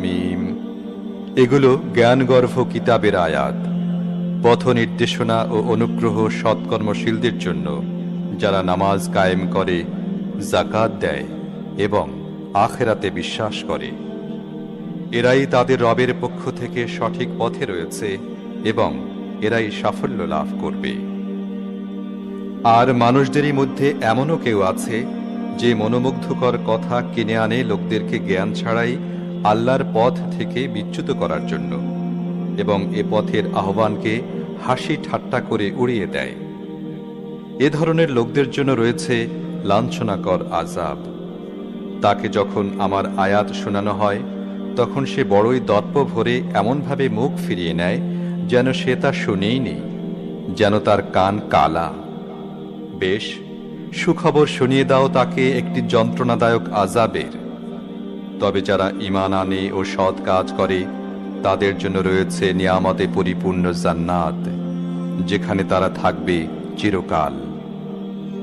মিম এগুলো জ্ঞানগর্ভ কিতাবের আয়াত, পথ নির্দেশনা ও অনুগ্রহ সৎকর্মশীলদের জন্য, যারা নামাজ কায়েম করে জাকাত দেয় এবং আখেরাতে বিশ্বাস করে। এরাই তাদের রবের পক্ষ থেকে সঠিক পথে রয়েছে এবং এরাই সাফল্য লাভ করবে। আর মানুষদেরই মধ্যে এমনও কেউ আছে, যে মনোমুগ্ধকর কথা কিনে আনে লোকদেরকে জ্ঞান ছাড়াই আল্লাহর পথ থেকে বিচ্যুত করার জন্য এবং এ পথের আহ্বানকে হাসি ঠাট্টা করে উড়িয়ে দেয়। এ ধরনের লোকদের জন্য রয়েছে লাঞ্ছনাকর আজাব তাকে যখন আমার আয়াত শোনানো হয়, তখন সে বড়ই দর্প ভরে এমনভাবে মুখ ফিরিয়ে নেয় যেন সে তা শুনেই নেই, যেন তার কান কালা। বেশ, সুখবর শুনিয়ে দাও তাকে একটি যন্ত্রণাদায়ক আজাবের তবে যারা ইমান আনে ও সৎ কাজ করে, তাদের জন্য রয়েছে নিয়ামতে পরিপূর্ণ জান্নাত, যেখানে তারা থাকবে চিরকাল।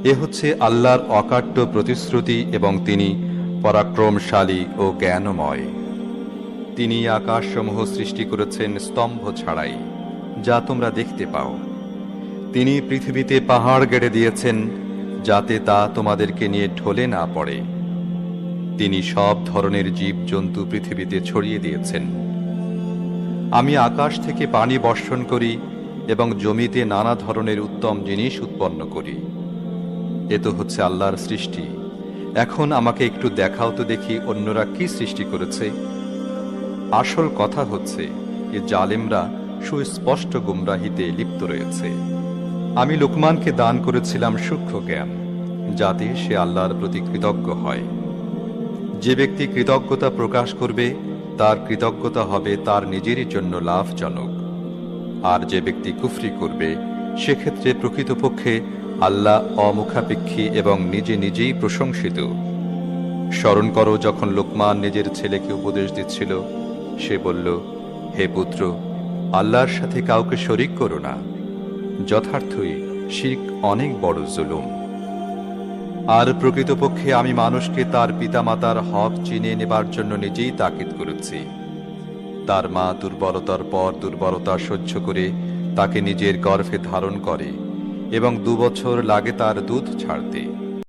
এ হচ্ছে আল্লাহর অকাট্য প্রতিশ্রুতি এবং তিনি পরাক্রমশালী ও জ্ঞানময়। তিনি আকাশসমূহ সৃষ্টি করেছেন স্তম্ভ ছাড়াই, যা তোমরা দেখতে পাও। তিনি পৃথিবীতে পাহাড় গেড়ে দিয়েছেন, যাতে তা তোমাদেরকে নিয়ে ঢলে না পড়ে। তিনি সব ধরনের জীবজন্তু পৃথিবীতে ছড়িয়ে দিয়েছেন। আমি আকাশ থেকে পানি বর্ষণ করি এবং জমিতে নানা ধরনের উত্তম জিনিস উৎপন্ন করি। এ তো হচ্ছে আল্লাহর সৃষ্টি। এখন আমাকে একটু দেখাও তো দেখি অন্যরা কি সৃষ্টি করেছে। আসল কথা হচ্ছে এ জালেমরা সুস্পষ্ট গুমরাহিতে লিপ্ত রয়েছে। আমি লোকমানকে দান করেছিলাম সূক্ষ্ম জ্ঞান, যাতে সে আল্লাহর প্রতি কৃতজ্ঞ হয়। যে ব্যক্তি কৃতজ্ঞতা প্রকাশ করবে, তার কৃতজ্ঞতা হবে তার নিজেরই জন্য লাভজনক। আর যে ব্যক্তি কুফরি করবে, সেক্ষেত্রে প্রকৃতপক্ষে আল্লাহ অমুখাপেক্ষী এবং নিজে নিজেই প্রশংসিত। স্মরণ করো, যখন লোকমান নিজের ছেলেকে উপদেশ দিচ্ছিল, সে বলল, হে পুত্র, আল্লাহর সাথে কাউকে শরিক করো না। যথার্থই শিখ অনেক বড় জুলুম। আর প্রকৃতপক্ষে আমি মানুষকে তার পিতামাতার হক চিনে নেবার জন্য নিজেই তাকিদ করেছি। তার মা দুর্বলতার পর দুর্বলতা সহ্য করে তাকে নিজের গর্ভে ধারণ করে এবং দুবছর লাগে তার দুধ ছাড়তে।